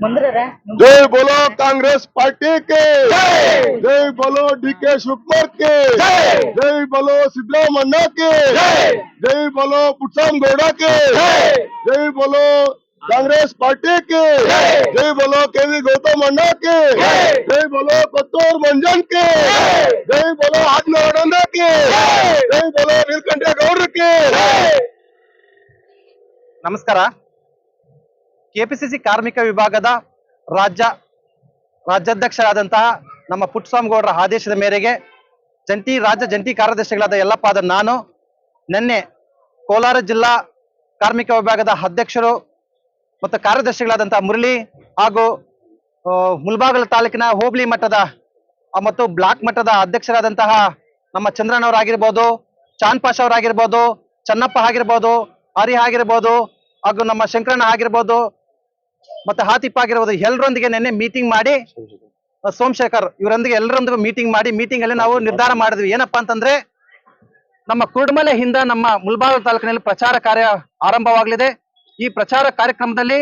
ಮುಂದ್ರರ जय बोलो कांग्रेस पार्टी के जय बोलो डीके शिवकुमार के जय बोलो सिद्धरामन्ना के जय बोलो पुट्साम गौड़ा के जय बोलो कांग्रेस पार्टी के जय बोलो केवी गौतम अन्ना के जय बोलो कोत्तूर मंजन के जय बोलो आत्मवरण्य के जय बोलो नीलकंठ गौड़ के ನಮಸ್ಕಾರ ಕೆಪಿಸಿಸಿ ಕಾರ್ಮಿಕ ವಿಭಾಗದ ರಾಜ್ಯ ರಾಜ್ಯಾಧ್ಯಕ್ಷರಾದಂತಹ ನಮ್ಮ ಪುಟ್ಟಸ್ವಾಮಿ ಗೌಡರ ಆದೇಶದ ಮೇರೆಗೆ ಜಂಟಿ ರಾಜ್ಯ ಜಂಟಿ ಕಾರ್ಯದರ್ಶಿಗಳಾದ ಯಲ್ಲಪ್ಪಾದ ನಾನು, ನಿನ್ನೆ ಕೋಲಾರ ಜಿಲ್ಲಾ ಕಾರ್ಮಿಕ ವಿಭಾಗದ ಅಧ್ಯಕ್ಷರು ಮತ್ತು ಕಾರ್ಯದರ್ಶಿಗಳಾದಂತಹ ಮುರಳಿ ಹಾಗೂ ಮುಲ್ಬಾಗಲ ತಾಲೂಕಿನ ಹೋಬಳಿ ಮಟ್ಟದ ಮತ್ತು ಬ್ಲಾಕ್ ಮಟ್ಟದ ಅಧ್ಯಕ್ಷರಾದಂತಹ ನಮ್ಮ ಚಂದ್ರನವರಾಗಿರ್ಬೋದು ಚಾನ್ ಪಾಷ ಅವರಾಗಿರ್ಬೋದು ಚನ್ನಪ್ಪ ಆಗಿರ್ಬೋದು ಹರಿ ಆಗಿರ್ಬೋದು ಹಾಗೂ ನಮ್ಮ ಶಂಕರಣ್ಣ ಆಗಿರ್ಬೋದು ಮತ್ತೆ ಹಾತಿಪ್ಪ ಆಗಿರ್ಬೋದು ಎಲ್ಲರೊಂದಿಗೆ ನಿನ್ನೆ ಮೀಟಿಂಗ್ ಮಾಡಿ, ಸೋಮಶೇಖರ್ ಇವರೊಂದಿಗೆ ಎಲ್ಲರೊಂದಿಗೂ ಮೀಟಿಂಗ್ ಮಾಡಿ ಮೀಟಿಂಗ್ ಅಲ್ಲಿ ನಾವು ನಿರ್ಧಾರ ಮಾಡಿದ್ವಿ. ಏನಪ್ಪಾ ಅಂತಂದ್ರೆ, ನಮ್ಮ ಕುರುಡ್ಮಲೆಯಿಂದ ನಮ್ಮ ಮುಲ್ಬಾಗ ತಾಲೂಕಿನಲ್ಲಿ ಪ್ರಚಾರ ಕಾರ್ಯ ಆರಂಭವಾಗಲಿದೆ. ಈ ಪ್ರಚಾರ ಕಾರ್ಯಕ್ರಮದಲ್ಲಿ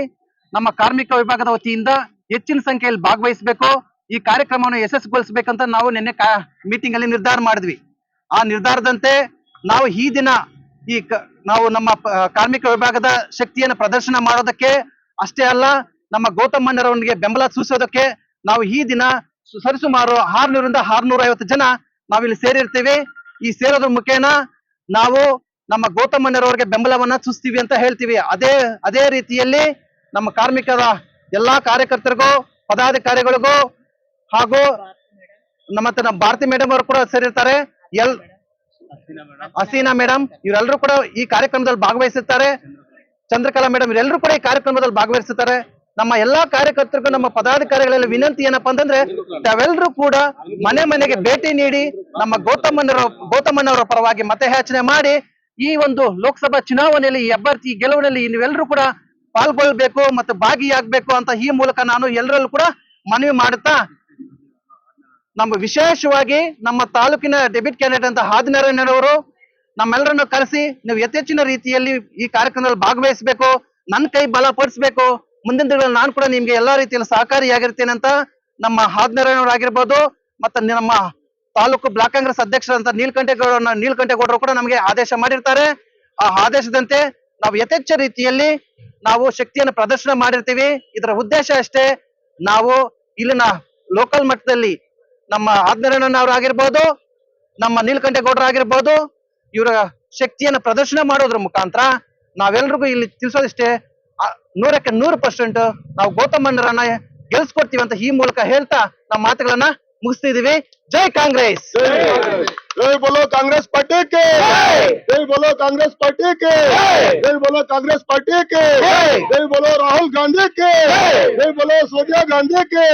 ನಮ್ಮ ಕಾರ್ಮಿಕ ವಿಭಾಗದ ವತಿಯಿಂದ ಹೆಚ್ಚಿನ ಸಂಖ್ಯೆಯಲ್ಲಿ ಭಾಗವಹಿಸಬೇಕು. ಈ ಕಾರ್ಯಕ್ರಮವನ್ನು ಯಶಸ್ವಿಗೊಳಿಸಬೇಕಂತ ನಾವು ನಿನ್ನೆ ಮೀಟಿಂಗ್ ಅಲ್ಲಿ ನಿರ್ಧಾರ ಮಾಡಿದ್ವಿ. ಆ ನಿರ್ಧಾರದಂತೆ ನಾವು ಈ ದಿನ ಈ ನಾವು ನಮ್ಮ ಕಾರ್ಮಿಕ ವಿಭಾಗದ ಶಕ್ತಿಯನ್ನು ಪ್ರದರ್ಶನ ಮಾಡೋದಕ್ಕೆ ಅಷ್ಟೇ ಅಲ್ಲ, ನಮ್ಮ ಗೌತಮ್ ಮಂಡರವನಿಗೆ ಬೆಂಬಲ ಸೂಚಿಸೋದಕ್ಕೆ ನಾವು ಈ ದಿನ ಸರಿಸುಮಾರು ಆರ್ನೂರಿಂದ ಆರ್ನೂರ ಐವತ್ತು ಜನ ನಾವಿಲ್ಲಿ ಸೇರಿರ್ತೀವಿ. ಈ ಸೇರೋದ್ರ ಮುಖೇನ ನಾವು ನಮ್ಮ ಗೌತಮ್ ಮಂಡರವರಿಗೆ ಬೆಂಬಲವನ್ನ ಸೂಚಿಸ್ತೀವಿ ಅಂತ ಹೇಳ್ತೀವಿ. ಅದೇ ಅದೇ ರೀತಿಯಲ್ಲಿ ನಮ್ಮ ಕಾರ್ಮಿಕರ ಎಲ್ಲಾ ಕಾರ್ಯಕರ್ತರಿಗೂ, ಪದಾಧಿಕಾರಿಗಳಿಗೂ ಹಾಗೂ ನಮ್ಮ ನಮ್ಮ ಭಾರತಿ ಮೇಡಮ್ ಅವರು ಕೂಡ ಸೇರಿರ್ತಾರೆ. L Haseena madam. ಇವರೆಲ್ಲರೂ ಕೂಡ ಈ ಕಾರ್ಯಕ್ರಮದಲ್ಲಿ ಭಾಗವಹಿಸಿರ್ತಾರೆ. ಚಂದ್ರಕಲಾ ಮೇಡಮ್ ಇವರೆಲ್ಲರೂ ಕೂಡ ಈ ಕಾರ್ಯಕ್ರಮದಲ್ಲಿ ಭಾಗವಹಿಸುತ್ತಾರೆ ನಮ್ಮ ಎಲ್ಲಾ ಕಾರ್ಯಕರ್ತರಿಗೂ, ನಮ್ಮ ಪದಾಧಿಕಾರಿಗಳಲ್ಲಿ ವಿನಂತಿ ಏನಪ್ಪಾ ಅಂತಂದ್ರೆ ತಾವೆಲ್ಲರೂ ಕೂಡ ಮನೆ ಮನೆಗೆ ಭೇಟಿ ನೀಡಿ, ನಮ್ಮ ಗೌತಮಣ್ಣರ ಗೌತಮಣ್ಣವರ ಪರವಾಗಿ ಮತಯಾಚನೆ ಮಾಡಿ, ಈ ಒಂದು ಲೋಕಸಭಾ ಚುನಾವಣೆಯಲ್ಲಿ ಈ ಅಭ್ಯರ್ಥಿ ಗೆಲುವಿನಲ್ಲಿ ನೀವೆಲ್ಲರೂ ಕೂಡ ಪಾಲ್ಗೊಳ್ಬೇಕು ಮತ್ತು ಭಾಗಿಯಾಗಬೇಕು ಅಂತ ಈ ಮೂಲಕ ನಾನು ಎಲ್ಲರಲ್ಲೂ ಕೂಡ ಮನವಿ ಮಾಡುತ್ತಾ, ನಮ್ಮ ವಿಶೇಷವಾಗಿ ನಮ್ಮ ತಾಲೂಕಿನ ಡೆಬಿಟ್ ಕ್ಯಾಂಡಿಡೇಟ್ ಅಂತ ಹಾದಿನಾರಾಯಣರವರು ನಮ್ಮೆಲ್ಲರನ್ನು ಕರೆಸಿ ನೀವು ಯಥೇಚ್ಛಿನ ರೀತಿಯಲ್ಲಿ ಈ ಕಾರ್ಯಕ್ರಮದಲ್ಲಿ ಭಾಗವಹಿಸಬೇಕು ನನ್ನ ಕೈ ಬಲ ಬಲಪಡಿಸಬೇಕು ಮುಂದಿನ ದಿನಗಳಲ್ಲಿ ನಾನು ಕೂಡ ನಿಮ್ಗೆ ಎಲ್ಲಾ ರೀತಿಯಲ್ಲಿ ಸಹಕಾರಿಯಾಗಿರ್ತೇನೆ ಅಂತ ನಮ್ಮ ಹಾದ್ನಾರಾಯಣವರಾಗಿರ್ಬೋದು ಮತ್ತೆ ನಮ್ಮ ತಾಲೂಕು ಬ್ಲಾಕ್ ಕಾಂಗ್ರೆಸ್ ಅಧ್ಯಕ್ಷರಂತ ನೀಲ್ಕಂಠೇಗೌಡ ನೀಲ್ಕಂಠೇಗೌಡರು ಕೂಡ ನಮಗೆ ಆದೇಶ ಮಾಡಿರ್ತಾರೆ. ಆ ಆದೇಶದಂತೆ ನಾವು ಯಥೇಚ್ಛ ರೀತಿಯಲ್ಲಿ ನಾವು ಶಕ್ತಿಯನ್ನು ಪ್ರದರ್ಶನ ಮಾಡಿರ್ತೀವಿ. ಇದರ ಉದ್ದೇಶ ಅಷ್ಟೇ ನಾವು ಇಲ್ಲಿನ ಲೋಕಲ್ ಮಟ್ಟದಲ್ಲಿ ನಮ್ಮ ಆಗಿರ್ಬೋದು ನಮ್ಮ ನೀಲಕಂಠೇಗೌಡರು ಆಗಿರ್ಬೋದು ಇವರ ಶಕ್ತಿಯನ್ನ ಪ್ರದರ್ಶನ ಮಾಡೋದ್ರ ಮುಖಾಂತರ ನಾವೆಲ್ರಿಗೂ ಇಲ್ಲಿ ತಿಳಿಸೋದಿಷ್ಟೇ ನೂರಕ್ಕೆ ನೂರು ಪರ್ಸೆಂಟ್ ನಾವು ಗೌತಮಣ್ಣರನ್ನ ಗೆಲ್ಸ್ಕೊಡ್ತೀವಿ ಅಂತ ಈ ಮೂಲಕ ಹೇಳ್ತಾ ನಮ್ಮ ಮಾತುಗಳನ್ನ ಮುಗಿಸ್ತಿದೀವಿ ಜೈ ಕಾಂಗ್ರೆಸ್! ಜೈ ಬೋಲೋ ಕಾಂಗ್ರೆಸ್ ಪಾರ್ಟಿಗೆ! ಜೈ! ಬೋಲೋ ಕಾಂಗ್ರೆಸ್ ಪಾರ್ಟಿಗೆ! ಜೈ! ಬೋಲೋ ಕಾಂಗ್ರೆಸ್ ಪಾರ್ಟಿಗೆ! ಜೈ! ಬೋಲೋ ರಾಹುಲ್ ಗಾಂಧಿಗೆ! ಜೈ! ಬೋಲೋ ಸೋನಿಯಾ ಗಾಂಧಿಗೆ!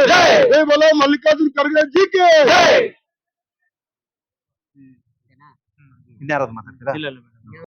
ಜೈ! ಬೋಲೋ ಮಲ್ಲಿಕಾರ್ಜುನ್ ಖರ್ಗೆ ಜಿಗೆ! نعرض مثلا لا. لا لا